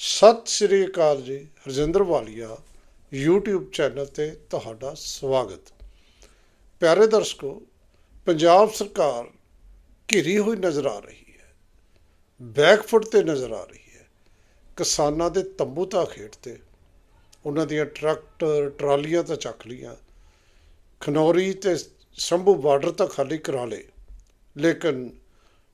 ਸਤਿ ਸ੍ਰੀ ਅਕਾਲ ਜੀ, ਹਰਜਿੰਦਰ ਵਾਲੀਆ, YouTube channel ਤੇ ਤੁਹਾਡਾ ਸਵਾਗਤ। ਪਿਆਰੇ ਦਰਸ਼ਕੋ, ਪੰਜਾਬ ਸਰਕਾਰ ਘਿਰੀ ਹੋਈ ਨਜ਼ਰ ਆ ਰਹੀ ਹੈ ਬੈਕਫੁੱਟ ਤੇ ਨਜ਼ਰ ਆ ਰਹੀ ਹੈ। ਕਿਸਾਨਾਂ ਦੇ ਤੰਬੂ ਤਾਂ ਖੇਡਤੇ ਉਹਨਾਂ ਦੀਆਂ ਟਰੈਕਟਰ, ਟਰਾਲੀਆਂ ਤਾਂ ਚੱਕ ਲੀਆਂ ਖਨੌਰੀ ਤੇ ਸ਼ੰਭੂ ਬਾਰਡਰ ਤਾਂ ਖਾਲੀ ਕਰਾ ਲਏ, ਲੇਕਿਨ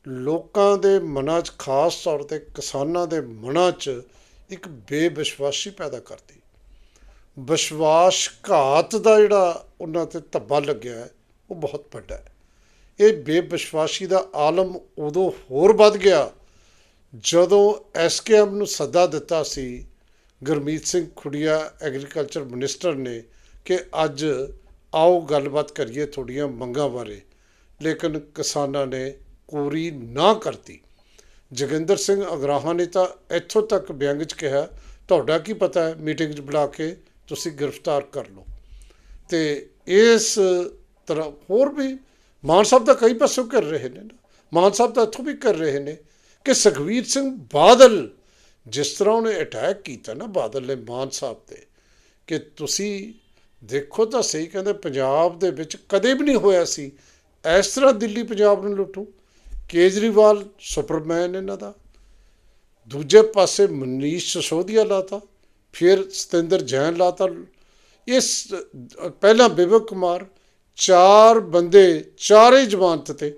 ਲੋਕਾਂ ਦੇ ਮਨਾਂ 'ਚ, ਖਾਸ ਤੌਰ ਤੇ ਕਿਸਾਨਾਂ ਦੇ ਮਨਾਂ 'ਚ ਇੱਕ ਬੇਵਿਸ਼ਵਾਸੀ ਪੈਦਾ ਕਰਦੀ ਵਿਸ਼ਵਾਸ ਘਾਤ ਦਾ ਜਿਹੜਾ ਉਹਨਾਂ ਤੇ ਧੱਬਾ ਲੱਗਿਆ ਹੈ, ਉਹ ਬਹੁਤ ਵੱਡਾ ਹੈ। ਇਹ ਬੇਵਿਸ਼ਵਾਸੀ ਦਾ ਆਲਮ ਉਦੋਂ ਹੋਰ ਵੱਧ ਗਿਆ ਜਦੋਂ ਐਸਕੇਐਮ ਨੂੰ ਸੱਦਾ ਦਿੱਤਾ ਸੀ, ਗੁਰਮੀਤ ਸਿੰਘ ਖੁੜੀਆ, ਐਗਰੀਕਲਚਰ ਮਿਨਿਸਟਰ ਨੇ ਕਿ ਅੱਜ ਆਓ ਗੱਲਬਾਤ ਕਰੀਏ ਤੁਹਾਡੀਆਂ ਮੰਗਾਂ ਬਾਰੇ। ਲੇਕਿਨ ਕਿਸਾਨਾਂ ਨੇ ਕੋਰੀ ਨਾ ਕਰਤੀ। ਜੋਗਿੰਦਰ ਸਿੰਘ ਅਗਰਾਹਾਂ ਨੇ ਤਾਂ ਇੱਥੋਂ ਤੱਕ ਵਿਅੰਗ 'ਚ ਕਿਹਾ, ਤੁਹਾਡਾ ਕੀ ਪਤਾ ਹੈ? ਮੀਟਿੰਗ 'ਚ ਬੁਲਾ ਕੇ ਤੁਸੀਂ ਗ੍ਰਿਫਤਾਰ ਕਰ ਲਓ। ਤੇ ਇਸ ਤਰ੍ਹਾਂ ਹੋਰ ਵੀ ਮਾਨ ਸਾਹਿਬ ਦਾ ਕਈ ਪਾਸੋਂ ਕਰ ਰਹੇ ਨੇ ਨਾ। ਮਾਨ ਸਾਹਿਬ ਤਾਂ ਇੱਥੋਂ ਵੀ ਕਰ ਰਹੇ ਨੇ ਕਿ ਸੁਖਵੀਰ ਸਿੰਘ ਬਾਦਲ, ਜਿਸ ਤਰ੍ਹਾਂ ਉਹਨੇ ਅਟੈਕ ਕੀਤਾ ਨਾ ਬਾਦਲ ਨੇ ਮਾਨ ਸਾਹਿਬ ਤੇ, ਕਿ ਤੁਸੀਂ ਦੇਖੋ ਤਾਂ ਸਹੀ ਕਹਿੰਦੇ, ਪੰਜਾਬ ਦੇ ਵਿੱਚ ਕਦੇ ਵੀ ਨਹੀਂ ਹੋਇਆ ਸੀ। ਇਸ ਤਰ੍ਹਾਂ ਦਿੱਲੀ, ਪੰਜਾਬ ਨੂੰ ਲੁੱਟੂ। ਕੇਜਰੀਵਾਲ, ਸੁਪਰਮੈਨ ਇਹਨਾਂ ਦਾ। ਦੂਜੇ ਪਾਸੇ ਮਨੀਸ਼ ਸਿਸੋਦੀਆ ਲਾਤਾ, ਫਿਰ ਸਤਿੰਦਰ ਜੈਨ ਲਾਤਾ। ਇਸ, ਪਹਿਲਾਂ ਬਿਬਕ ਕੁਮਾਰ, ਚਾਰ ਬੰਦੇ ਚਾਰੇ ਜ਼ਮਾਨਤ ਤੇ,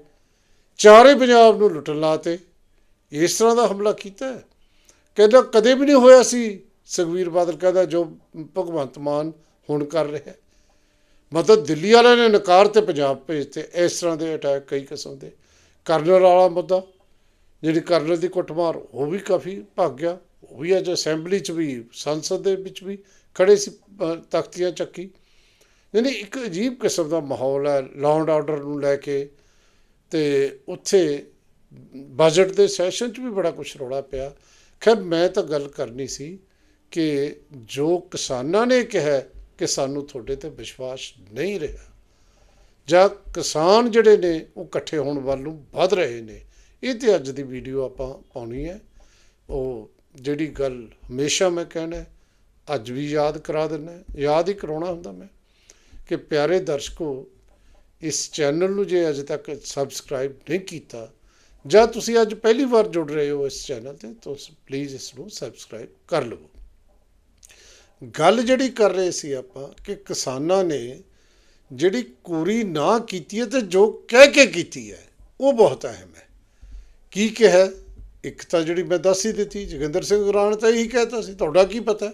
ਚਾਰੇ ਪੰਜਾਬ ਨੂੰ ਲੁੱਟਣ ਲਾਤੇ। ਇਸ ਤਰ੍ਹਾਂ ਦਾ ਹਮਲਾ ਕੀਤਾ ਹੈ। ਕਹਿੰਦਾ ਕਦੇ ਵੀ ਨਹੀਂ ਹੋਇਆ ਸੀ ਸੁਖਵੀਰ ਬਾਦਲ ਕਹਿੰਦਾ ਜੋ ਭਗਵੰਤ ਮਾਨ ਹੁਣ ਕਰ ਰਿਹਾ ਮਤਲਬ ਦਿੱਲੀ ਵਾਲਿਆਂ ਨੇ ਨਕਾਰ ਤੇ ਪੰਜਾਬ ਭੇਜਤੇ ਇਸ ਤਰ੍ਹਾਂ ਦੇ ਅਟੈਕ ਕਈ ਕਿਸਮ ਦੇ। ਕਰਨਲ ਵਾਲਾ ਮੁੱਦਾ ਜਿਹੜੀ ਕਰਨਲ ਦੀ ਕੁੱਟਮਾਰ, ਉਹ ਵੀ ਕਾਫੀ ਭੱਗ ਗਿਆ। ਉਹ ਵੀ ਅੱਜ ਅਸੈਂਬਲੀ 'ਚ ਵੀ, ਸੰਸਦ ਦੇ ਵਿੱਚ ਵੀ ਖੜੇ ਸੀ ਤਖਤੀਆਂ ਚੱਕੀ। ਯਾਨੀ ਇੱਕ ਅਜੀਬ ਕਿਸਮ ਦਾ ਮਾਹੌਲ ਹੈ ਲਾਅ ਐਂਡ ਆਰਡਰ ਨੂੰ ਲੈ ਕੇ। ਤੇ ਉੱਥੇ ਬਜਟ ਦੇ ਸੈਸ਼ਨ 'ਚ ਵੀ ਬੜਾ ਕੁਝ ਰੌਲਾ ਪਿਆ। ਖੈਰ, ਮੈਂ ਤਾਂ ਗੱਲ ਕਰਨੀ ਸੀ ਕਿ ਜੋ ਕਿਸਾਨਾਂ ਨੇ ਕਿਹਾ ਕਿ ਸਾਨੂੰ ਤੁਹਾਡੇ ਤੇ ਵਿਸ਼ਵਾਸ ਨਹੀਂ ਰਿਹਾ। ਜਾਂ ਕਿਸਾਨ ਜਿਹੜੇ ਨੇ ਉਹ ਇਕੱਠੇ ਹੋਣ ਵੱਲ ਨੂੰ ਵੱਧ ਰਹੇ ਨੇ, ਇਹ ਤੇ ਅੱਜ ਦੀ ਵੀਡੀਓ ਆਪਾਂ ਪਾਉਣੀ ਹੈ। ਉਹ ਜਿਹੜੀ ਗੱਲ ਹਮੇਸ਼ਾ ਮੈਂ ਕਹਿਣਾ, ਅੱਜ ਵੀ ਯਾਦ ਕਰਾ ਦਿੰਦਾ ਯਾਦ ਹੀ ਕਰਾਉਣਾ ਹੁੰਦਾ ਮੈਂ ਕਿ ਪਿਆਰੇ ਦਰਸ਼ਕੋ, ਇਸ ਚੈਨਲ ਨੂੰ ਜੇ ਅਜੇ ਤੱਕ ਸਬਸਕ੍ਰਾਈਬ ਨਹੀਂ ਕੀਤਾ, ਜਾਂ ਤੁਸੀਂ ਅੱਜ ਪਹਿਲੀ ਵਾਰ ਜੁੜ ਰਹੇ ਹੋ ਇਸ ਚੈਨਲ ਤੇ, ਤਾਂ ਪਲੀਜ਼ ਇਸ ਨੂੰ ਸਬਸਕ੍ਰਾਈਬ ਕਰ ਲਵੋ। ਗੱਲ ਜਿਹੜੀ ਕਰ ਰਹੇ ਸੀ ਆਪਾਂ ਕਿ ਕਿਸਾਨਾਂ ਨੇ ਜਿਹੜੀ ਕੋਰੀ ਨਾ ਕੀਤੀ ਹੈ ਤੇ ਜੋ ਕਹਿ ਕੇ ਕੀਤੀ ਹੈ, ਉਹ ਬਹੁਤ ਅਹਿਮ ਹੈ। ਕੀ ਕਿਹਾ? ਇੱਕ ਤਾਂ ਜਿਹੜੀ ਮੈਂ ਦੱਸ ਹੀ ਦਿੱਤੀ, ਜੋਗਿੰਦਰ ਸਿੰਘ ਗੁਰਾਨ ਤਾਂ ਇਹੀ ਕਹਿਤਾ ਸੀ, ਤੁਹਾਡਾ ਕੀ ਪਤਾ?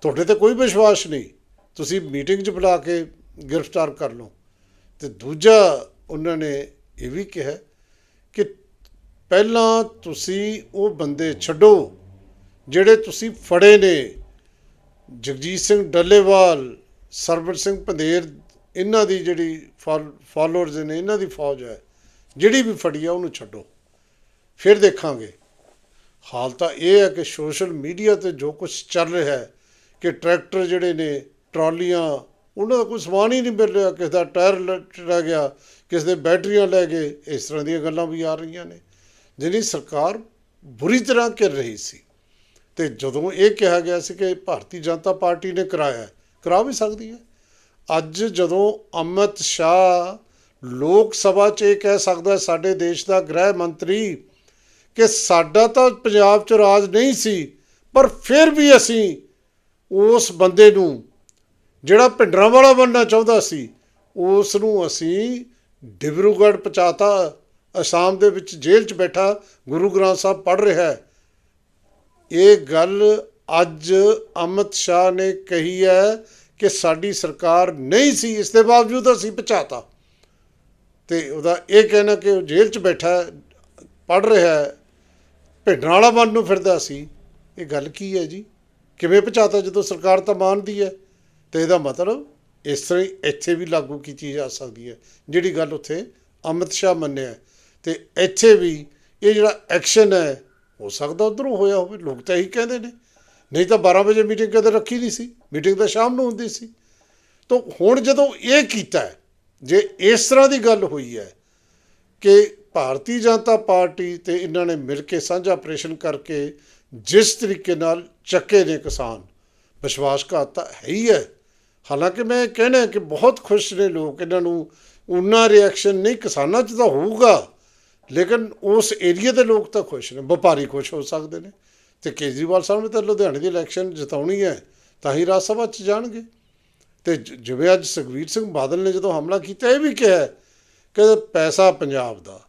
ਤੁਹਾਡੇ ਤੇ ਕੋਈ ਵਿਸ਼ਵਾਸ ਨਹੀਂ। ਤੁਸੀਂ ਮੀਟਿੰਗ 'ਚ ਬੁਲਾ ਕੇ ਗ੍ਰਿਫਤਾਰ ਕਰ ਲਓ। ਤੇ ਦੂਜਾ ਉਹਨਾਂ ਨੇ ਇਹ ਵੀ ਕਿਹਾ ਕਿ ਪਹਿਲਾਂ ਤੁਸੀਂ ਉਹ ਬੰਦੇ ਛੱਡੋ ਜਿਹੜੇ ਤੁਸੀਂ ਫੜੇ ਨੇ। ਜਗਜੀਤ ਸਿੰਘ ਡੱਲੇਵਾਲ ਸਰਬਰ ਸਿੰਘ ਪੰਦੇਰ ਇਹਨਾਂ ਦੀ ਜਿਹੜੀ ਫਾਲੋਅਰਸ ਨੇ, ਇਹਨਾਂ ਦੀ ਫੌਜ ਹੈ, ਜਿਹੜੀ ਵੀ ਫੜੀ ਆ, ਉਹਨੂੰ ਛੱਡੋ। ਫਿਰ ਦੇਖਾਂਗੇ। ਹਾਲ ਤਾਂ ਇਹ ਹੈ ਕਿ ਸੋਸ਼ਲ ਮੀਡੀਆ ਤੇ ਜੋ ਕੁਝ ਚੱਲ ਰਿਹਾ ਹੈ, ਕਿ ਟਰੈਕਟਰ ਜਿਹੜੇ ਨੇ, ਟਰਾਲੀਆਂ, ਉਹਨਾਂ ਦਾ ਕੋਈ ਸਮਾਨ ਹੀ ਨਹੀਂ ਮਿਲ ਰਿਹਾ। ਕਿਸੇ ਦਾ ਟਾਇਰ ਲ- ਰਹਿ ਗਿਆ, ਕਿਸੇ ਦੇ ਬੈਟਰੀਆਂ ਲੈ ਗਏ, ਇਸ ਤਰ੍ਹਾਂ ਦੀਆਂ ਗੱਲਾਂ ਵੀ ਆ ਰਹੀਆਂ ਨੇ। ਜਿਹੜੀ ਸਰਕਾਰ ਬੁਰੀ ਤਰ੍ਹਾਂ ਕਰ ਰਹੀ ਸੀ, ਤੇ ਜਦੋਂ ਇਹ ਕਿਹਾ ਗਿਆ ਸੀ ਕਿ ਭਾਰਤੀ ਜਨਤਾ ਪਾਰਟੀ ਨੇ ਕਰਾਇਆ ਕਰਾ ਵੀ ਸਕਦੀ ਹੈ। ਅੱਜ ਜਦੋਂ ਅਮਿਤ ਸ਼ਾਹ ਲੋਕ ਸਭਾ 'ਚ ਇਹ ਕਹਿ ਸਕਦਾ ਸਾਡੇ ਦੇਸ਼ ਦਾ ਗ੍ਰਹਿ ਮੰਤਰੀ, ਕਿ ਸਾਡਾ ਤਾਂ ਪੰਜਾਬ 'ਚ ਰਾਜ ਨਹੀਂ ਸੀ, ਪਰ ਫਿਰ ਵੀ ਅਸੀਂ ਉਸ ਬੰਦੇ ਨੂੰ, ਜਿਹੜਾ ਭਿੰਡਰਾਂ ਵਾਲਾ ਬਣਨਾ ਚਾਹੁੰਦਾ ਸੀ ਉਸ ਨੂੰ ਅਸੀਂ ਡਿਬਰੂਗੜ੍ਹ ਪਹੁੰਚਾਤਾ। ਅਸਾਮ ਦੇ ਵਿੱਚ ਜੇਲ੍ਹ 'ਚ ਬੈਠਾ, ਗੁਰੂ ਗ੍ਰੰਥ ਸਾਹਿਬ ਪੜ੍ਹ ਰਿਹਾ ਹੈ। ਇਹ ਗੱਲ ਅੱਜ ਅਮਿਤ ਸ਼ਾਹ ਨੇ ਕਹੀ ਹੈ ਕਿ ਸਾਡੀ ਸਰਕਾਰ ਨਹੀਂ ਸੀ, ਇਸ ਦੇ ਬਾਵਜੂਦ ਅਸੀਂ ਪਹੁੰਚਾਤਾ। ਤੇ ਉਹਦਾ ਇਹ ਕਹਿਣਾ ਕਿ ਉਹ ਜੇਲ੍ਹ 'ਚ ਬੈਠਾ ਪੜ ਰਿਹਾ ਹੈ, ਭਿੰਡਰਾਂ ਵਾਲਾ ਬਣ ਨੂੰ ਫਿਰਦਾ ਸੀ। ਇਹ ਗੱਲ ਕੀ ਹੈ ਜੀ? ਕਿਵੇਂ ਪਹੁੰਚਾਤਾ ਜਦੋਂ ਸਰਕਾਰ ਤਾਂ ਮੰਨਦੀ ਹੈ? ਤੇ ਇਹਦਾ ਮਤਲਬ ਇਸ ਤਰ੍ਹਾਂ ਹੀ ਇੱਥੇ ਵੀ ਲਾਗੂ ਕੀਤੀ ਜਾ ਸਕਦੀ ਹੈ, ਜਿਹੜੀ ਗੱਲ ਉੱਥੇ ਅਮਿਤ ਸ਼ਾਹ ਮੰਨਿਆ ਤੇ ਇੱਥੇ ਵੀ ਇਹ ਜਿਹੜਾ ਐਕਸ਼ਨ ਹੈ, ਹੋ ਸਕਦਾ ਉਧਰੋਂ ਹੋਇਆ ਹੋਵੇ, ਲੋਕ ਤਾਂ ਇਹੀ ਕਹਿੰਦੇ ਨੇ। ਨਹੀਂ ਤਾਂ 12 ਵਜੇ ਮੀਟਿੰਗ ਕਦੇ ਰੱਖੀ ਨਹੀਂ ਸੀ। ਮੀਟਿੰਗ ਤਾਂ ਸ਼ਾਮ ਨੂੰ ਹੁੰਦੀ ਸੀ। ਤਾਂ ਹੁਣ ਜਦੋਂ ਇਹ ਕੀਤਾ ਜੇ ਇਸ ਤਰ੍ਹਾਂ ਦੀ ਗੱਲ ਹੋਈ ਹੈ ਕਿ ਭਾਰਤੀ ਜਨਤਾ ਪਾਰਟੀ ਤੇ ਇਹਨਾਂ ਨੇ ਮਿਲ ਕੇ ਸਾਂਝਾ ਆਪਰੇਸ਼ਨ ਕਰਕੇ ਜਿਸ ਤਰੀਕੇ ਨਾਲ ਚੱਕੇ ਨੇ ਕਿਸਾਨ, ਵਿਸ਼ਵਾਸਘਾਤ ਤਾਂ ਹੈ ਹੀ ਹੈ। ਹਾਲਾਂਕਿ ਮੈਂ ਕਹਿਣਾ ਕਿ ਬਹੁਤ ਖੁਸ਼ ਨੇ ਲੋਕ ਇਹਨਾਂ ਨੂੰ। ਉਨਾ ਰਿਐਕਸ਼ਨ ਨਹੀਂ, ਕਿਸਾਨਾਂ 'ਚ ਤਾਂ ਹੋਊਗਾ। ਲੇਕਿਨ ਉਸ ਏਰੀਆ ਦੇ ਲੋਕ ਤਾਂ ਖੁਸ਼ ਨੇ, ਵਪਾਰੀ ਖੁਸ਼ ਹੋ ਸਕਦੇ ਨੇ। ਤੇ ਕੇਜਰੀਵਾਲ ਸਾਹਿਬ ਨੇ ਤਾਂ ਲੁਧਿਆਣੇ ਦੀ ਇਲੈਕਸ਼ਨ ਜਿਤਾਉਣੀ ਹੈ, ਤਾਂ ਹੀ ਰਾਜ ਸਭਾ 'ਚ ਜਾਣਗੇ। ਤੇ ਜ- ਜਿਵੇਂ ਅੱਜ ਸੁਖਬੀਰ ਸਿੰਘ ਬਾਦਲ ਨੇ ਜਦੋਂ ਹਮਲਾ ਕੀਤਾ, ਇਹ ਵੀ ਕਿਹਾ ਕਿ ਪੈਸਾ ਪੰਜਾਬ ਦਾ,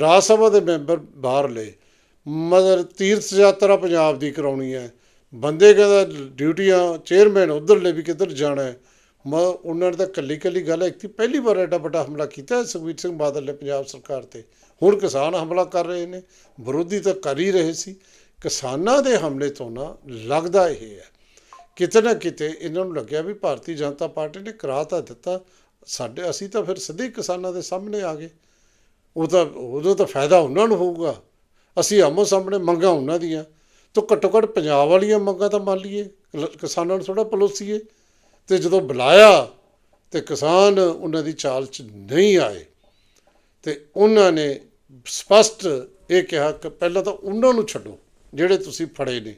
ਰਾਜ ਸਭਾ ਦੇ ਮੈਂਬਰ ਬਾਹਰ ਲਏ, ਮਗਰ ਤੀਰਥ ਯਾਤਰਾ ਪੰਜਾਬ ਦੀ ਕਰਾਉਣੀ ਹੈ। ਬੰਦੇ ਕਹਿੰਦਾ ਡਿਊਟੀਆਂ, ਚੇਅਰਮੈਨ ਉਧਰਲੇ ਵੀ ਕਿੱਧਰ ਜਾਣਾ ਹੈ। ਮ, ਉਹਨਾਂ ਨੇ ਤਾਂ ਕੱਲੀ ਕੱਲੀ ਗੱਲ ਇੱਕ ਪਹਿਲੀ ਵਾਰ ਐਡਾ ਵੱਡਾ ਹਮਲਾ ਕੀਤਾ ਹੈ ਸੁਖਬੀਰ ਸਿੰਘ ਬਾਦਲ ਨੇ ਪੰਜਾਬ ਸਰਕਾਰ ਤੇ। ਹੁਣ ਕਿਸਾਨ ਹਮਲਾ ਕਰ ਰਹੇ ਨੇ, ਵਿਰੋਧੀ ਤਾਂ ਕਰ ਹੀ ਰਹੇ ਸੀ। ਕਿਸਾਨਾਂ ਦੇ ਹਮਲੇ ਤੋਂ ਨਾ ਲੱਗਦਾ ਇਹ ਹੈ। ਕਿਤੇ ਨਾ ਕਿਤੇ ਇਹਨਾਂ ਨੂੰ ਲੱਗਿਆ ਵੀ ਭਾਰਤੀ ਜਨਤਾ ਪਾਰਟੀ ਨੇ ਕਰਾ ਤਾਂ ਦਿੱਤਾ। ਸਾਡੇ, ਅਸੀਂ ਤਾਂ ਫਿਰ ਸਿੱਧੇ ਕਿਸਾਨਾਂ ਦੇ ਸਾਹਮਣੇ ਆ ਗਏ। ਉਹ ਤਾਂ ਉਦੋਂ ਤਾਂ ਫਾਇਦਾ ਉਹਨਾਂ ਨੂੰ ਹੋਊਗਾ। ਅਸੀਂ ਆਮੋ ਸਾਹਮਣੇ ਮੰਗਾਂ ਉਹਨਾਂ ਦੀਆਂ। ਤਾਂ ਘੱਟੋ ਘੱਟ ਪੰਜਾਬ ਵਾਲੀਆਂ ਮੰਗਾਂ ਤਾਂ ਮੰਨ ਲਈਏ। ਲ- ਕਿਸਾਨਾਂ ਨੂੰ ਥੋੜਾ ਪਲੋਸੀਏ। ਤੇ ਜਦੋਂ ਬੁਲਾਇਆ ਤੇ ਕਿਸਾਨ ਉਹਨਾਂ ਦੀ ਚਾਲ 'ਚ ਨਹੀਂ ਆਏ। ਤੇ ਉਹਨਾਂ ਨੇ ਸਪਸ਼ਟ ਇਹ ਕਿਹਾ ਕਿ ਪਹਿਲਾਂ ਤਾਂ ਉਹਨਾਂ ਨੂੰ ਛੱਡੋ। ਜਿਹੜੇ ਤੁਸੀਂ ਫੜੇ ਨੇ।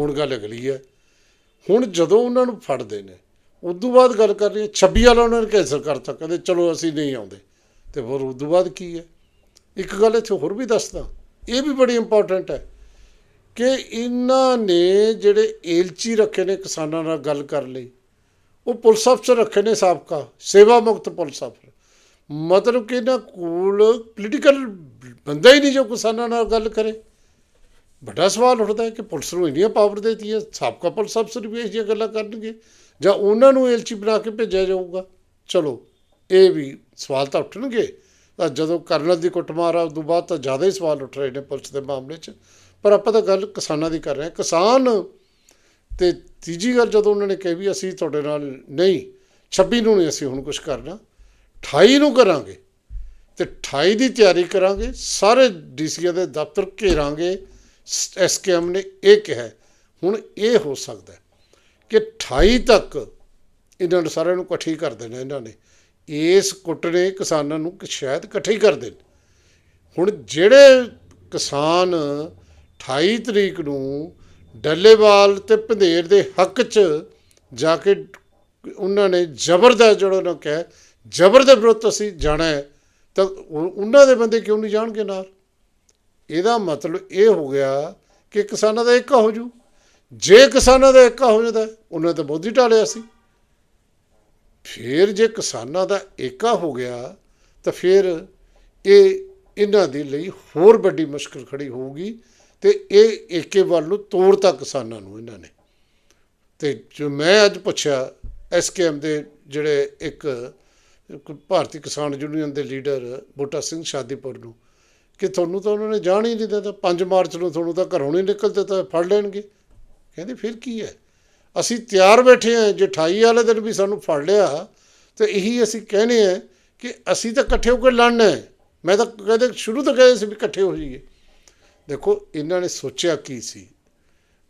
ਹੁਣ ਗੱਲ ਅਗਲੀ ਹੈ। ਹੁਣ ਜਦੋਂ ਉਹਨਾਂ ਨੂੰ ਫੜਦੇ ਨੇ, ਉਦੋਂ ਬਾਅਦ ਗੱਲ ਕਰ ਰਹੀ ਹੈ 26 ਵਾਲਾ ਉਹਨਾਂ ਨੇ ਕੈਂਸਲ ਕਰਤਾ, ਕਹਿੰਦੇ ਚਲੋ ਅਸੀਂ ਨਹੀਂ ਆਉਂਦੇ। ਤੇ ਫਿਰ ਤੋਂ ਬਾਅਦ ਕੀ ਹੈ? ਇੱਕ ਗੱਲ ਇੱਥੇ ਹੋਰ ਵੀ ਦੱਸਦਾ। ਇਹ ਵੀ ਬੜੀ ਇੰਪੋਰਟੈਂਟ ਹੈ ਕਿ ਇਹਨਾਂ ਨੇ ਜਿਹੜੇ ਏਲਚੀ ਰੱਖੇ ਨੇ ਕਿਸਾਨਾਂ ਨਾਲ ਗੱਲ ਕਰ ਲਈ, ਉਹ ਪੁਲਿਸ ਅਫਸਰ ਰੱਖੇ ਨੇ ਸਾਬਕਾ ਸੇਵਾ ਮੁਕਤ ਪੁਲਿਸ ਅਫਸਰ। ਮਤਲਬ ਕਿ ਇਹਨਾਂ ਕੋਲ ਪੋਲੀਟੀਕਲ ਬੰਦਾ ਹੀ ਨਹੀਂ ਜੋ ਕਿਸਾਨਾਂ ਨਾਲ ਗੱਲ ਕਰੇ। ਵੱਡਾ ਸਵਾਲ ਉੱਠਦਾ ਕਿ ਪੁਲਿਸ ਨੂੰ ਇੰਨੀਆਂ ਪਾਵਰ ਦੇਤੀ ਹੈ ਸਾਬਕਾ ਪੁਲਿਸ ਅਫਸਰ ਵੀ ਇਹ ਜਿਹੀਆਂ ਗੱਲਾਂ ਕਰਨਗੇ, ਜਾਂ ਉਹਨਾਂ ਨੂੰ ਏਲਚੀ ਬਣਾ ਕੇ ਭੇਜਿਆ ਜਾਊਗਾ? ਚਲੋ, ਇਹ ਵੀ ਸਵਾਲ ਤਾਂ ਉੱਠਣਗੇ। ਤਾਂ ਜਦੋਂ ਕਰਨਲ ਦੀ ਕੁੱਟਮਾਰ ਆ, ਉਦੋਂ ਬਾਅਦ ਤਾਂ ਜ਼ਿਆਦਾ ਹੀ ਸਵਾਲ ਉੱਠ ਰਹੇ ਨੇ ਪੁਲਿਸ ਦੇ ਮਾਮਲੇ 'ਚ। ਪਰ ਆਪਾਂ ਤਾਂ ਗੱਲ ਕਿਸਾਨਾਂ ਦੀ ਕਰ ਰਹੇ ਹਾਂ। ਕਿਸਾਨ ਤੇ ਤੀਜੀ ਗੱਲ ਜਦੋਂ ਉਹਨਾਂ ਨੇ ਕਹੀ ਵੀ ਅਸੀਂ ਤੁਹਾਡੇ ਨਾਲ ਨਹੀਂ 26 ਨੂੰ ਨਹੀਂ ਅਸੀਂ ਹੁਣ ਕੁਝ ਕਰਨਾ 28 ਨੂੰ ਕਰਾਂਗੇ। ਤੇ 28 ਦੀ ਤਿਆਰੀ ਕਰਾਂਗੇ, ਸਾਰੇ ਡੀਸੀਆਂ ਦੇ ਦਫ਼ਤਰ ਘੇਰਾਂਗੇ। ਐਸਕੇਐਮ ਨੇ ਇਹ ਕਿਹਾ ਹੁਣ ਇਹ ਹੋ ਸਕਦਾ ਕਿ 28 ਤੱਕ ਇਹਨਾਂ ਨੂੰ ਸਾਰਿਆਂ ਨੂੰ ਇਕੱਠੀ ਕਰ ਦੇਣਾ ਇਹਨਾਂ ਨੇ। ਇਸ ਕੁੱਟ ਨੇ ਕਿਸਾਨਾਂ ਨੂੰ ਸ਼ਾਇਦ ਇਕੱਠੇ ਕਰ ਦੇਣ। ਹੁਣ ਜਿਹੜੇ ਕਿਸਾਨ 28 ਤਰੀਕ ਨੂੰ ਡੱਲੇਵਾਲ ਤੇ ਭੰਦੇਰ ਦੇ ਹੱਕ 'ਚ ਜਾ ਕੇ ਉਹਨਾਂ ਨੇ ਜ਼ਬਰ ਦਾ ਜਿਹੜਾ ਉਹਨਾਂ ਕਿਹਾ ਜ਼ਬਰ ਦੇ ਵਿਰੁੱਧ ਅਸੀਂ ਜਾਣਾ ਹੈ, ਤਾਂ ਉਹਨਾਂ ਦੇ ਬੰਦੇ ਕਿਉਂ ਨਹੀਂ ਜਾਣਗੇ ਨਾਲ? ਇਹਦਾ ਮਤਲਬ ਇਹ ਹੋ ਗਿਆ ਕਿ ਕਿਸਾਨਾਂ ਦਾ ਏਕਾ ਹੋ ਜੂ। ਜੇ ਕਿਸਾਨਾਂ ਦਾ ਏਕਾ ਹੋ ਜਾਂਦਾ, ਉਹਨਾਂ ਤਾਂ ਬੋਧੀ ਢਾਲਿਆ ਸੀ। ਫਿਰ ਜੇ ਕਿਸਾਨਾਂ ਦਾ ਏਕਾ ਹੋ ਗਿਆ, ਤਾਂ ਫਿਰ ਇਹ ਇਹਨਾਂ ਦੇ ਲਈ ਹੋਰ ਵੱਡੀ ਮੁਸ਼ਕਲ ਖੜੀ ਹੋਊਗੀ ਤੇ ਇਹ ਏਕੇ ਵੱਲ ਨੂੰ ਤੋੜਤਾ ਕਿਸਾਨਾਂ ਨੂੰ ਇਹਨਾਂ ਨੇ। ਤੇ ਜੋ ਮੈਂ ਅੱਜ ਪੁੱਛਿਆ ਐਸਕੇਐਮ ਦੇ ਜਿਹੜੇ ਇੱਕ ਇੱਕ ਭਾਰਤੀ ਕਿਸਾਨ ਯੂਨੀਅਨ ਦੇ ਲੀਡਰ ਬੂਟਾ ਸਿੰਘ ਸ਼ਾਦੀਪੁਰ ਨੂੰ ਕਿ ਤੁਹਾਨੂੰ ਤਾਂ ਉਹਨਾਂ ਨੇ ਜਾਣ ਹੀ ਨਹੀਂ ਦਿੱਤਾ 5 ਮਾਰਚ ਨੂੰ ਤੁਹਾਨੂੰ ਤਾਂ ਘਰੋਂ ਨਹੀਂ ਨਿਕਲ ਦਿੱਤਾ ਫੜ ਲੈਣਗੇ। ਕਹਿੰਦੇ, ਫਿਰ ਕੀ ਹੈ? ਅਸੀਂ ਤਿਆਰ ਬੈਠੇ ਹਾਂ, ਜੇ 28 ਵਾਲੇ ਦਿਨ ਵੀ ਸਾਨੂੰ ਫੜ ਲਿਆ, ਤੇ ਇਹੀ ਅਸੀਂ ਕਹਿੰਦੇ ਆ ਕਿ ਅਸੀਂ ਤਾਂ ਇਕੱਠੇ ਹੋ ਕੇ ਲੜਨਾ ਹੈ। ਮੈਂ ਤਾਂ ਕਹਿੰਦੇ, ਸ਼ੁਰੂ ਤੋਂ ਕਹਿੰਦੇ ਸੀ ਵੀ ਇਕੱਠੇ ਹੋ ਜਾਈਏ। ਦੇਖੋ, ਇਹਨਾਂ ਨੇ ਸੋਚਿਆ ਕੀ ਸੀ?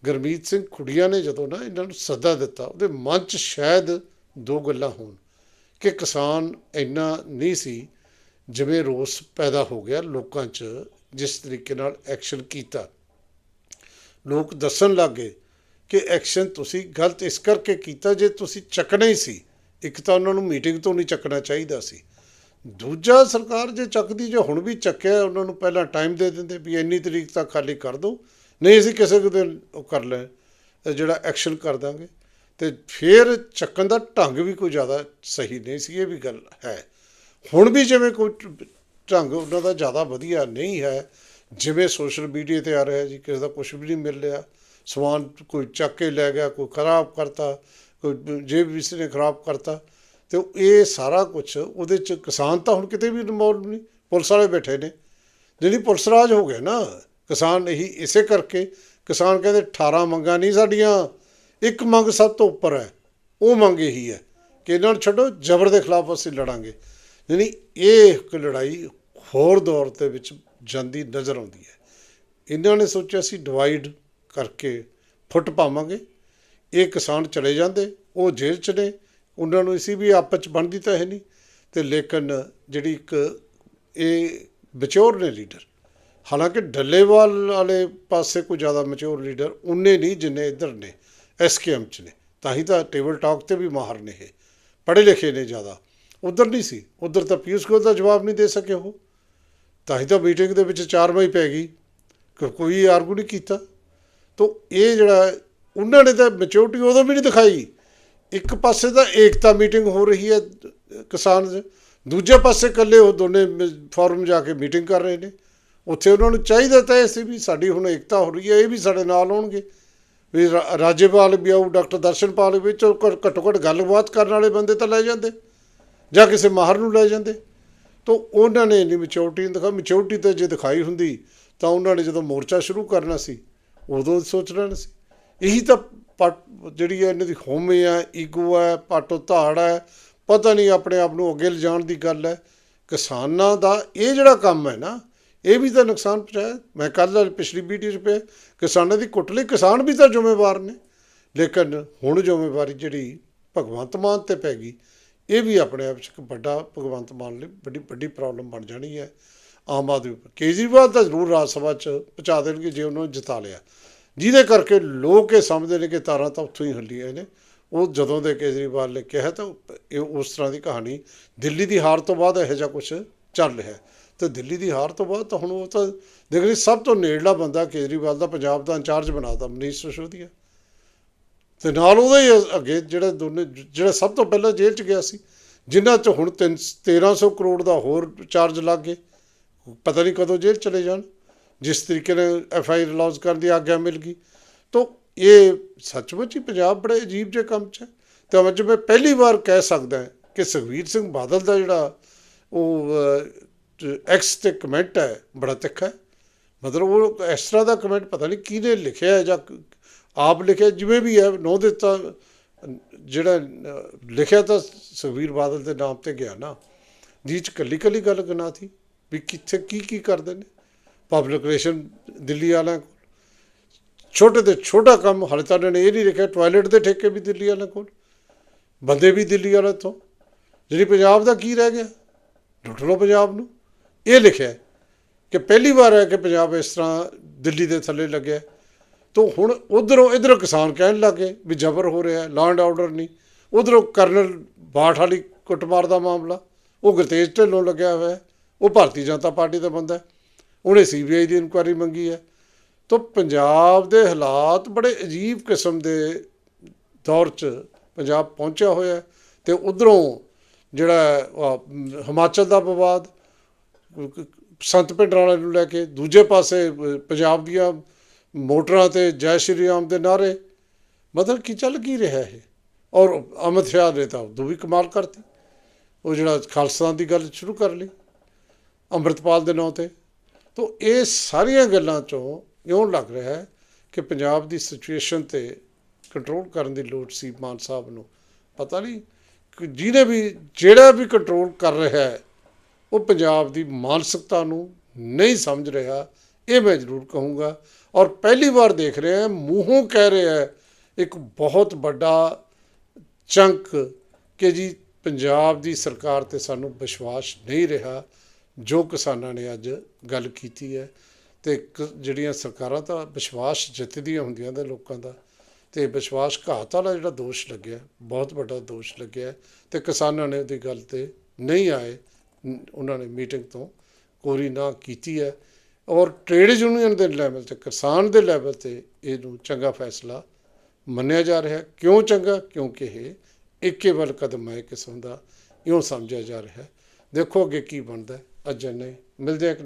ਗੁਰਮੀਤ ਸਿੰਘ ਖੁੜੀਆ ਨੇ ਜਦੋਂ ਨਾ ਇਹਨਾਂ ਨੂੰ ਸੱਦਾ ਦਿੱਤਾ, ਉਹਦੇ ਮਨ 'ਚ ਸ਼ਾਇਦ ਦੋ ਗੱਲਾਂ ਹੋਣ। ਕਿ ਕਿਸਾਨ ਇੰਨਾ ਨਹੀਂ ਸੀ ਜਿਵੇਂ ਰੋਸ ਪੈਦਾ ਹੋ ਗਿਆ ਲੋਕਾਂ 'ਚ, ਜਿਸ ਤਰੀਕੇ ਨਾਲ ਐਕਸ਼ਨ ਕੀਤਾ। ਲੋਕ ਦੱਸਣ ਲੱਗੇ ਕਿ ਐਕਸ਼ਨ ਤੁਸੀਂ ਗਲਤ ਇਸ ਕਰਕੇ ਕੀਤਾ ਜੇ ਤੁਸੀਂ ਚੱਕਣਾ ਹੀ ਸੀ। ਇੱਕ ਤਾਂ ਉਹਨਾਂ ਨੂੰ ਮੀਟਿੰਗ ਤੋਂ ਨਹੀਂ ਚੱਕਣਾ ਚਾਹੀਦਾ ਸੀ। ਦੂਜਾ, ਸਰਕਾਰ ਜੇ ਚੱਕਦੀ, ਜੇ ਹੁਣ ਵੀ ਚੱਕਿਆ, ਉਹਨਾਂ ਨੂੰ ਪਹਿਲਾਂ ਟਾਈਮ ਦੇ ਦਿੰਦੇ ਵੀ ਇੰਨੀ ਤਰੀਕ ਤੱਕ ਖਾਲੀ ਕਰ ਦਿਓ ਨਹੀਂ, ਅਸੀਂ ਕਿਸੇ ਕੁ ਦਿਨ ਉਹ ਕਰ ਲੈ ਜਿਹੜਾ ਐਕਸ਼ਨ ਕਰ ਦਾਂਗੇ। ਤੇ ਫਿਰ ਚੱਕਣ ਦਾ ਢੰਗ ਵੀ ਕੋਈ ਜ਼ਿਆਦਾ ਸਹੀ ਨਹੀਂ ਸੀ, ਇਹ ਵੀ ਗੱਲ ਹੈ। ਹੁਣ ਵੀ ਜਿਵੇਂ ਕੋਈ ਢੰਗ ਉਹਨਾਂ ਦਾ ਜ਼ਿਆਦਾ ਵਧੀਆ ਨਹੀਂ ਹੈ, ਜਿਵੇਂ ਸੋਸ਼ਲ ਮੀਡੀਆ ਤੇ ਆ ਰਿਹਾ ਜੀ, ਕਿਸੇ ਦਾ ਕੁਝ ਵੀ ਨਹੀਂ ਮਿਲ ਰਿਹਾ, ਸਮਾਨ ਕੋਈ ਚੱਕ ਕੇ ਲੈ ਗਿਆ, ਕੋਈ ਖਰਾਬ ਕਰਤਾ, ਕੋਈ ਜੇਬ ਵੀ ਨੇ ਖਰਾਬ ਕਰਤਾ, ਤੇ ਇਹ ਸਾਰਾ ਕੁਝ ਉਹਦੇ ਚ ਕਿਸਾਨ ਤਾਂ ਹੁਣ ਕਿਤੇ ਵੀ ਇਨਵੋਲਵ ਨਹੀਂ, ਪੁਲਿਸ ਵਾਲੇ ਬੈਠੇ ਨੇ। ਜਿਹੜੀ ਪੁਲਿਸ ਰਾਜ ਹੋ ਗਿਆ ਨਾ, ਕਿਸਾਨ ਇਹੀ ਇਸੇ ਕਰਕੇ, ਕਿਸਾਨ ਕਹਿੰਦੇ 18 ਮੰਗਾਂ ਨਹੀਂ ਸਾਡੀਆਂ, ਇੱਕ ਮੰਗ ਸਭ ਤੋਂ ਉੱਪਰ ਹੈ, ਉਹ ਮੰਗ ਇਹੀ ਹੈ ਕਿ ਇਹਨਾਂ ਨੂੰ ਛੱਡੋ, ਜ਼ਬਰ ਦੇ ਖਿਲਾਫ ਅਸੀਂ ਲੜਾਂਗੇ। ਯਾਨੀ ਇਹ ਇੱਕ ਲੜਾਈ ਹੋਰ ਦੌਰ ਦੇ ਵਿੱਚ ਜਾਂਦੀ ਨਜ਼ਰ ਆਉਂਦੀ ਹੈ। ਇਹਨਾਂ ਨੇ ਸੋਚਿਆ ਸੀ ਡਿਵਾਈਡ ਕਰਕੇ ਫੁੱਟ ਪਾਵਾਂਗੇ। ਇਹ ਕਿਸਾਨ ਚਲੇ ਜਾਂਦੇ, ਉਹ ਜੇਲ੍ਹ 'ਚ ਨੇ, ਉਹਨਾਂ ਨੂੰ ਇਸੀ ਵੀ ਆਪਸ 'ਚ ਬਣਦੀ ਤਾਂ ਹੈ ਨਹੀਂ। ਤੇ ਲੇਕਿਨ ਜਿਹੜੀ ਇੱਕ ਇਹ ਵਿਚੋਰ ਨੇ ਲੀਡਰ ਹਾਲਾਂਕਿ ਡੱਲੇਵਾਲ ਵਾਲੇ ਪਾਸੇ ਕੋਈ ਜ਼ਿਆਦਾ ਮੈਚੁਰ ਲੀਡਰ ਉਨੇ ਨਹੀਂ ਜਿੰਨੇ ਇੱਧਰ ਨੇ ਐਸਕੇਐਮ ਚ ਨੇ। ਤਾਂ ਹੀ ਤਾਂ ਟੇਬਲ ਟਾਕ ਤੇ ਵੀ ਮਾਹਰ ਨੇ ਇਹ, ਪੜ੍ਹੇ ਲਿਖੇ ਨੇ ਜ਼ਿਆਦਾ। ਉਧਰ ਨਹੀਂ ਸੀ। ਉਧਰ ਤਾਂ ਪਿਊਸ਼ ਗੋਇਲ ਦਾ ਜਵਾਬ ਨਹੀਂ ਦੇ ਸਕੇ ਉਹ। ਤਾਂ ਹੀ ਤਾਂ ਮੀਟਿੰਗ ਦੇ ਵਿੱਚ ਚਾਰ ਮਈ ਪੈ ਗਈ। ਕਿ, ਕੋਈ ਆਰਗੂ ਨਹੀਂ ਕੀਤਾ। ਤਾਂ ਇਹ ਜਿਹੜਾ ਉਹਨਾਂ ਨੇ ਤਾਂ ਮੈਚੋਰਟੀ ਉਦੋਂ ਵੀ ਨਹੀਂ ਦਿਖਾਈ। ਇੱਕ ਪਾਸੇ ਤਾਂ ਏਕਤਾ ਮੀਟਿੰਗ ਹੋ ਰਹੀ ਹੈ, ਕਿਸਾਨ ਦੂਜੇ ਪਾਸੇ ਇਕੱਲੇ ਉਹ ਦੋਨੇ ਫੋਰਮ ਜਾ ਕੇ ਮੀਟਿੰਗ ਕਰ ਰਹੇ ਨੇ। ਉੱਥੇ ਉਹਨਾਂ ਨੂੰ ਚਾਹੀਦਾ ਤਾਂ ਇਹ ਸੀ ਵੀ ਸਾਡੀ ਹੁਣ ਏਕਤਾ ਹੋ ਰਹੀ ਹੈ, ਇਹ ਵੀ ਸਾਡੇ ਨਾਲ ਆਉਣਗੇ ਵੀ ਰਾ- ਰਾਜੇਪਾਲ ਵੀ ਆਊ, ਡਾਕਟਰ ਦਰਸ਼ਨਪਾਲ ਵੀ ਚੋ ਘੱਟੋ ਘੱਟ ਗੱਲਬਾਤ ਕਰਨ ਵਾਲੇ ਬੰਦੇ ਤਾਂ ਲੈ ਜਾਂਦੇ। ਜਾਂ ਕਿਸੇ ਮਾਹਰ ਨੂੰ ਲੈ ਜਾਂਦੇ। ਤਾਂ ਉਹਨਾਂ ਨੇ ਇੰਨੀ ਮੈਚੋਰਟੀ ਨਹੀਂ ਦਿਖਾ ਮੈਚੋਰਟੀ ਤਾਂ ਜੇ ਦਿਖਾਈ ਹੁੰਦੀ, ਤਾਂ ਉਹਨਾਂ ਨੇ ਜਦੋਂ ਮੋਰਚਾ ਸ਼ੁਰੂ ਕਰਨਾ ਸੀ, ਉਦੋਂ ਸੋਚ ਲੈਣਾ ਸੀ। ਇਹੀ ਤਾਂ ਪਟ- ਜਿਹੜੀ ਹੈ ਇਹਨਾਂ ਦੀ ਹਉਮੈ ਹੈ ਈਗੋ ਹੈ ਪਾਟੋ ਧਾੜ ਹੈ ਪਤਾ ਨਹੀਂ ਆਪਣੇ ਆਪ ਨੂੰ ਅੱਗੇ ਲਿਜਾਣ ਦੀ ਗੱਲ ਹੈ। ਕਿਸਾਨਾਂ ਦਾ ਇਹ ਜਿਹੜਾ ਕੰਮ ਹੈ ਨਾ, ਇਹ ਵੀ ਤਾਂ ਨੁਕਸਾਨ ਪਹੁੰਚਾਇਆ। ਮੈਂ ਕੱਲ੍ਹ ਪਿਛਲੀ ਵੀਡੀਓ 'ਚ ਪਿਆ, ਕਿਸਾਨਾਂ ਦੀ ਕੁੱਟ ਲਈ। ਕਿਸਾਨ ਵੀ ਤਾਂ ਜ਼ਿੰਮੇਵਾਰ ਨੇ। ਲੇਕਿਨ ਹੁਣ ਜ਼ਿੰਮੇਵਾਰੀ ਜਿਹੜੀ ਭਗਵੰਤ ਮਾਨ ਤੇ ਪੈ ਗਈ ਇਹ ਵੀ ਆਪਣੇ ਆਪ 'ਚ ਇੱਕ ਵੱਡਾ ਭਗਵੰਤ ਮਾਨ ਲਈ ਵੱਡੀ ਵੱਡੀ ਪ੍ਰੋਬਲਮ ਬਣ ਜਾਣੀ ਹੈ ਆਮ ਆਦਮੀ ਪਾਰਟੀ। ਕੇਜਰੀਵਾਲ ਤਾਂ ਜ਼ਰੂਰ ਰਾਜ ਸਭਾ 'ਚ ਪਹੁੰਚਾ ਦੇਣਗੇ ਜੇ ਉਹਨਾਂ ਨੂੰ ਜਿਤਾ ਲਿਆ। ਜਿਹਦੇ ਕਰਕੇ ਲੋਕ ਇਹ ਸਮਝਦੇ ਨੇ ਕਿ ਤਾਰਾਂ ਤਾਂ ਉੱਥੋਂ ਹੀ ਹੱਲੀਆਂ ਨੇ। ਉਹ ਜਦੋਂ ਦੇ ਕੇਜਰੀਵਾਲ ਨੇ ਕਿਹਾ ਤਾਂ ਇਹ ਉਸ ਤਰ੍ਹਾਂ ਦੀ ਕਹਾਣੀ, ਦਿੱਲੀ ਦੀ ਹਾਰ ਤੋਂ ਬਾਅਦ ਇਹੋ ਜਿਹਾ ਕੁਝ ਚੱਲ ਰਿਹਾ ਤੇ ਦਿੱਲੀ ਦੀ ਹਾਰ ਤੋਂ ਬਾਅਦ ਤਾਂ ਹੁਣ ਉਹ ਤਾਂ ਦੇਖ ਲਈ ਸਭ ਤੋਂ ਨੇੜਲਾ ਬੰਦਾ ਕੇਜਰੀਵਾਲ ਦਾ ਪੰਜਾਬ ਦਾ ਇੰਚਾਰਜ ਬਣਾਤਾ, ਮਨੀਸ਼ ਸਿਸੋਦੀਆ। ਤੇ ਨਾਲ ਉਹਦੇ ਹੀ ਅੱਗੇ ਜਿਹੜਾ ਦੋਨੇ ਜਿਹੜਾ ਸਭ ਤੋਂ ਪਹਿਲਾਂ ਜੇਲ੍ਹ 'ਚ ਗਿਆ ਸੀ, ਜਿਨ੍ਹਾਂ 'ਚ ਹੁਣ ਤਿੰਨ 1300 ਕਰੋੜ ਦਾ ਹੋਰ ਚਾਰਜ ਲੱਗ ਗਏ। ਪਤਾ ਨਹੀਂ ਕਦੋਂ ਜੇਲ੍ਹ ਚਲੇ ਜਾਣ। ਜਿਸ ਤਰੀਕੇ ਨਾਲ ਐਫ ਆਈ ਆਰ ਲੌਂਚ ਕਰਨ ਦੀ ਆਗਿਆ ਮਿਲ ਗਈ। ਤਾਂ ਇਹ ਸੱਚਮੁੱਚ ਹੀ ਪੰਜਾਬ ਬੜੇ ਅਜੀਬ ਜਿਹੇ ਕੰਮ 'ਚ ਹੈ। ਤਾਂ ਅੱਜ ਮੈਂ ਪਹਿਲੀ ਵਾਰ ਕਹਿ ਸਕਦਾ ਕਿ ਸੁਖਵੀਰ ਸਿੰਘ ਬਾਦਲ ਦਾ ਜਿਹੜਾ ਉਹ ਐਕਸ ਤੇ ਕਮੈਂਟ ਹੈ, ਬੜਾ ਤਿੱਖਾ ਹੈ। ਮਤਲਬ ਉਹ ਇਸ ਤਰ੍ਹਾਂ ਦਾ ਕਮੈਂਟ ਪਤਾ ਨਹੀਂ ਕਿਹਨੇ ਲਿਖਿਆ ਜਾਂ ਆਪ ਲਿਖਿਆ, ਜਿਵੇਂ ਵੀ ਹੈ ਨੋ ਦਿੱਤਾ ਜਿਹੜਾ ਲਿਖਿਆ ਤਾਂ ਸੁਖਵੀਰ ਬਾਦਲ ਦੇ ਨਾਮ ਤੇ ਗਿਆ ਨਾ। ਜੀ ਚ ਕੱਲੀ ਕੱਲੀ ਗੱਲ ਗਨਾ ਸੀ? ਵੀ ਕਿੱਥੇ ਕੀ ਕੀ ਕਰਦੇ ਨੇ? ਪਬਲਿਕ ਰਿਲੇਸ਼ਨ ਦਿੱਲੀ ਵਾਲਿਆਂ ਕੋਲ। ਛੋਟੇ ਤੇ ਛੋਟਾ ਕੰਮ, ਹਾਲੇ ਤਾਂ ਨੇ ਇਹ ਨਹੀਂ ਲਿਖਿਆ ਟਾਇਲਟ ਦੇ ਠੇਕੇ ਵੀ ਦਿੱਲੀ ਵਾਲਿਆਂ ਕੋਲ। ਬੰਦੇ ਵੀ ਦਿੱਲੀ ਵਾਲਿਆਂ ਤੋਂ। ਜਿਹੜੀ ਪੰਜਾਬ ਦਾ ਕੀ ਰਹਿ ਗਿਆ? ਲੁੱਟ ਲਓ ਪੰਜਾਬ ਨੂੰ। ਇਹ ਲਿਖਿਆ ਕਿ ਪਹਿਲੀ ਵਾਰ ਹੈ ਕਿ ਪੰਜਾਬ ਇਸ ਤਰ੍ਹਾਂ ਦਿੱਲੀ ਦੇ ਥੱਲੇ ਲੱਗਿਆ ਤੋਂ ਹੁਣ ਉਧਰੋਂ ਇਧਰੋਂ ਕਿਸਾਨ ਕਹਿਣ ਲੱਗੇ ਵੀ ਜ਼ਬਰ ਹੋ ਰਿਹਾ ਲੈਂਡ ਐਂਡ ਆਰਡਰ ਨਹੀਂ। ਉਧਰੋਂ ਕਰਨਲ ਬਾਠ ਵਾਲੀ ਕੁੱਟਮਾਰ ਦਾ ਮਾਮਲਾ, ਉਹ ਗੁਰਤੇਜ ਢਿੱਲੋਂ ਲੱਗਿਆ ਹੋਇਆ ਉਹ ਭਾਰਤੀ ਜਨਤਾ ਪਾਰਟੀ ਦਾ ਬੰਦਾ ਹੈ, ਉਹਨੇ ਸੀਬੀਆਈ ਦੀ ਇਨਕੁਆਇਰੀ ਮੰਗੀ ਹੈ। ਤਾਂ ਪੰਜਾਬ ਦੇ ਹਾਲਾਤ ਬੜੇ ਅਜੀਬ ਕਿਸਮ ਦੇ ਦੌਰ 'ਚ ਪੰਜਾਬ ਪਹੁੰਚਿਆ ਹੋਇਆ ਹੈ ਤੇ ਉਧਰੋਂ ਜਿਹੜਾ ਹਿਮਾਚਲ ਦਾ ਵਿਵਾਦ ਸੰਤ ਭਿੰਡਰਾਂਵਾਲੇ ਨੂੰ ਲੈ ਕੇ ਦੂਜੇ ਪਾਸੇ ਪੰਜਾਬ ਦੀਆਂ ਮੋਟਰਾਂ ਤੇ ਜੈ ਸ਼੍ਰੀ ਰਾਮ ਦੇ ਨਾਰੇ, ਮਤਲਬ ਕਿ ਚੱਲ ਕੀ ਰਿਹਾ ਇਹ? ਔਰ ਅਮਿਤ ਸ਼ਾਹ ਨੇ ਤਾਂ ਉਦੋਂ ਵੀ ਕਮਾਲ ਕਰਤੀ। ਉਹ ਜਿਹੜਾ ਖਾਲਸਾ ਦੀ ਗੱਲ ਸ਼ੁਰੂ ਕਰ ਲਈ, ਅੰਮ੍ਰਿਤਪਾਲ ਦੇ ਨਾਂ ਤੇ। ਤੋਂ ਇਹ ਸਾਰੀਆਂ ਗੱਲਾਂ ਚੋਂ ਇਉਂ ਲੱਗ ਰਿਹਾ ਹੈ ਕਿ ਪੰਜਾਬ ਦੀ ਸਿਚੁਏਸ਼ਨ ਤੇ ਕੰਟਰੋਲ ਕਰਨ ਦੀ ਲੋੜ ਸੀ ਮਾਨ ਸਾਹਿਬ ਨੂੰ। ਪਤਾ ਨਹੀਂ ਕਿ ਜਿਹਨੇ ਵੀ ਜਿਹੜਾ ਵੀ ਕੰਟਰੋਲ ਕਰ ਰਿਹਾ ਹੈ, ਉਹ ਪੰਜਾਬ ਦੀ ਮਾਨਸਿਕਤਾ ਨੂੰ ਨਹੀਂ ਸਮਝ ਰਿਹਾ। ਇਹ ਮੈਂ ਜ਼ਰੂਰ ਕਹੂੰਗਾ ਔਰ ਪਹਿਲੀ ਵਾਰ ਦੇਖ ਰਿਹਾ ਹਾਂ, ਮੂੰਹੋਂ ਕਹਿ ਰਿਹਾ ਹੈ, ਇੱਕ ਬਹੁਤ ਵੱਡਾ ਚੰਕ ਕਿ ਜੀ ਪੰਜਾਬ ਦੀ ਸਰਕਾਰ ਤੇ ਸਾਨੂੰ ਵਿਸ਼ਵਾਸ ਨਹੀਂ ਰਿਹਾ, ਜੋ ਕਿਸਾਨਾਂ ਨੇ ਅੱਜ ਗੱਲ ਕੀਤੀ ਹੈ। ਤੇ ਕ- ਜਿਹੜੀਆਂ ਸਰਕਾਰਾਂ ਤਾਂ ਵਿਸ਼ਵਾਸ ਜਿੱਤਦੀਆਂ ਹੁੰਦੀਆਂ ਦਾ ਲੋਕਾਂ ਦਾ, ਤੇ ਵਿਸ਼ਵਾਸ ਘਾਤ ਵਾਲਾ ਜਿਹੜਾ ਦੋਸ਼ ਲੱਗਿਆ, ਬਹੁਤ ਵੱਡਾ ਦੋਸ਼ ਲੱਗਿਆ। ਤੇ ਕਿਸਾਨਾਂ ਨੇ ਉਹਦੀ ਗੱਲ ਤੇ ਨਹੀਂ ਆਏ, ਉਹਨਾਂ ਨੇ ਮੀਟਿੰਗ ਤੋਂ ਕੋਰੀ ਨਾ ਕੀਤੀ ਹੈ। ਔਰ ਟ੍ਰੇਡ ਯੂਨੀਅਨ ਦੇ ਲੈਵਲ ਤੇ, ਕਿਸਾਨ ਦੇ ਲੈਵਲ ਤੇ ਇਹਨੂੰ ਚੰਗਾ ਫੈਸਲਾ ਮੰਨਿਆ ਜਾ ਰਿਹਾ। ਕਿਉਂ ਚੰਗਾ? ਕਿਉਂਕਿ ਇਹ ਇੱਕੇ ਵੱਲ ਕਦਮ ਹੈ ਕਿਸਮ ਦਾ। ਇਉਂ ਸਮਝਿਆ ਜਾ ਰਿਹਾ। ਦੇਖੋ ਅੱਗੇ ਕੀ ਬਣਦਾ। ਹੈ। ਅੱਜ ਨਹੀਂ ਮਿਲਦੇ ਹਾਂ